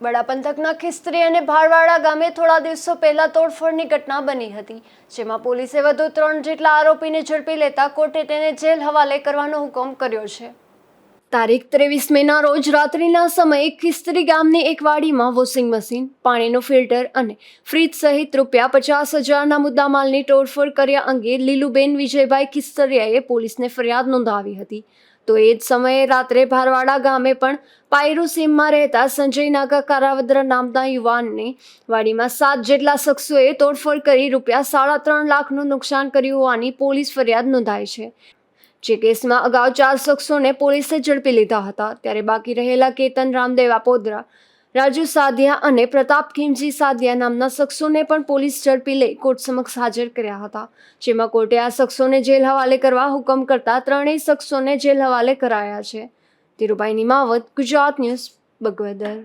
બડા પંથકના ખિસ્ત્રી અને ભારવાડા ગામે થોડા દિવસો પહેલા તોડફોડની ઘટના બની હતી, જેમાં પોલીસે વધુ ત્રણ જેટલા આરોપીને ઝડપી લેતા કોર્ટે તેને જેલ હવાલે કરવાનો હુકમ કર્યો છે. તારીખ ત્રેવીસ મેના રોજ રાત્રિના સમયે ખિસ્તરી ગામની એક વાડીમાં વોશિંગ મશીન, પાણીનું ફિલ્ટર અને ફ્રીજ સહિત રૂપિયા પચાસ હજારના મુદ્દામાલની તોડફોડ કર્યા અંગે લીલુબેન વિજયભાઈ ખિસ્તરિયાએ પોલીસને ફરિયાદ નોંધાવી હતી. તો એ જ સમયે રાત્રે ભારવાડા ગામે પણ પાયરુસીમમાં રહેતા સંજય નાગા કારાવદ્ર નામના યુવાનને વાડીમાં સાત જેટલા શખ્સોએ તોડફોડ કરી રૂપિયા સાડા ત્રણ લાખનું નુકસાન કર્યું હોવાની પોલીસ ફરિયાદ નોંધાઈ છે. જે કેસમાં અગાઉ ચાર શખ્સોને પોલીસે ઝડપી લીધા હતા, ત્યારે બાકી રહેલા કેતન રામદેવ આપોદરા રાજુ સાધિયા અને પ્રતાપ ખીમજી સાધિયા નામના શખ્સોને પણ પોલીસ ઝડપી લઈ કોર્ટ સમક્ષ હાજર કર્યા હતા, જેમાં કોર્ટે આ શખ્સોને જેલ હવાલે કરવા હુકમ કરતા ત્રણેય શખ્સોને જેલ હવાલે કરાયા છે. ધીરુભાઈ નિમાવત, ગુજરાત ન્યૂઝ બગવેદર